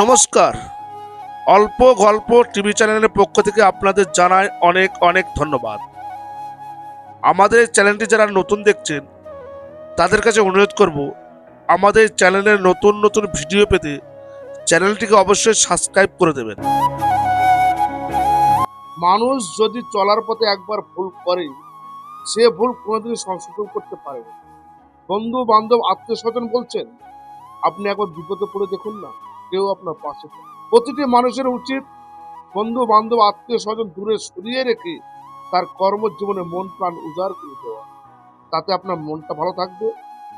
নমস্কার। অল্প গল্প টিভি চ্যানেলের পক্ষ থেকে আপনাদের জানাই অনেক অনেক ধন্যবাদ। আমাদের চ্যানেলটি যারা নতুন দেখছেন, তাদের কাছে অনুরোধ করব, আমাদের চ্যানেলের নতুন নতুন ভিডিও পেতে চ্যানেলটিকে অবশ্যই সাবস্ক্রাইব করে দেবেন। মানুষ যদি চলার পথে একবার ভুল করে, সে ভুল কোনোদিন সংশোধন করতে পারে বন্ধু বান্ধব আত্মীয় স্বজন বলছেন, আপনি একবার বিপদে পড়ে দেখুন না। কেউ আপনার পাশে প্রতিটি মানুষের উচিত বন্ধু বান্ধব আত্মীয় স্বজন দূরে সরিয়ে রেখে তার কর্মজীবনে মন প্রাণ উজাড় করে দেওয়া। তাতে আপনার মনটা ভালো থাকবে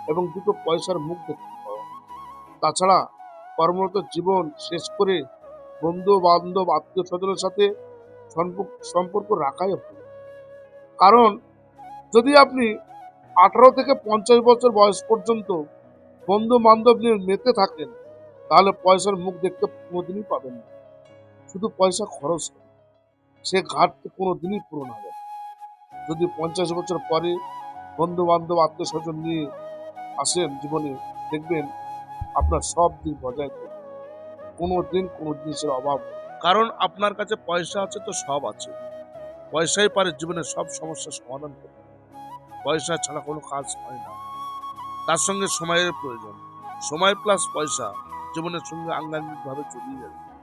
এবং দুটো পয়সার মুখ দেখতে পাওয়া। তাছাড়া কর্মরত জীবন শেষ করে বন্ধু বান্ধব আত্মীয় স্বজনের সাথে সম্পর্ক- রাখাই হবে। কারণ যদি আপনি আঠারো থেকে পঞ্চাশ বছর বয়স পর্যন্ত বন্ধু বান্ধব নিয়ে মেতে থাকেন তাহলে পয়সার মুখ দেখতে কোনোদিনই পাবেন না। শুধু পয়সা খরচ হবে। সে ঘাটতি কোনোদিনই পূরণ হবে যদি পঞ্চাশ বছর পরে বন্ধু বান্ধব আত্মীয় স্বজন নিয়ে আসেন জীবনে, দেখবেন আপনার সব দিক বজায় থাকবে। কোনো দিন কোনো জিনিসের অভাব কারণ আপনার কাছে পয়সা আছে তো সব আছে। পয়সাই পারে জীবনের সব সমস্যার সমাধান করতে। পয়সা ছাড়া কোনো কাজ হয় না। তার সঙ্গে সময়ের প্রয়োজন। সময় প্লাস পয়সা। জীবনের সঙ্গে আঙ্গাঙ্গিকভাবে চলিয়ে যাবে।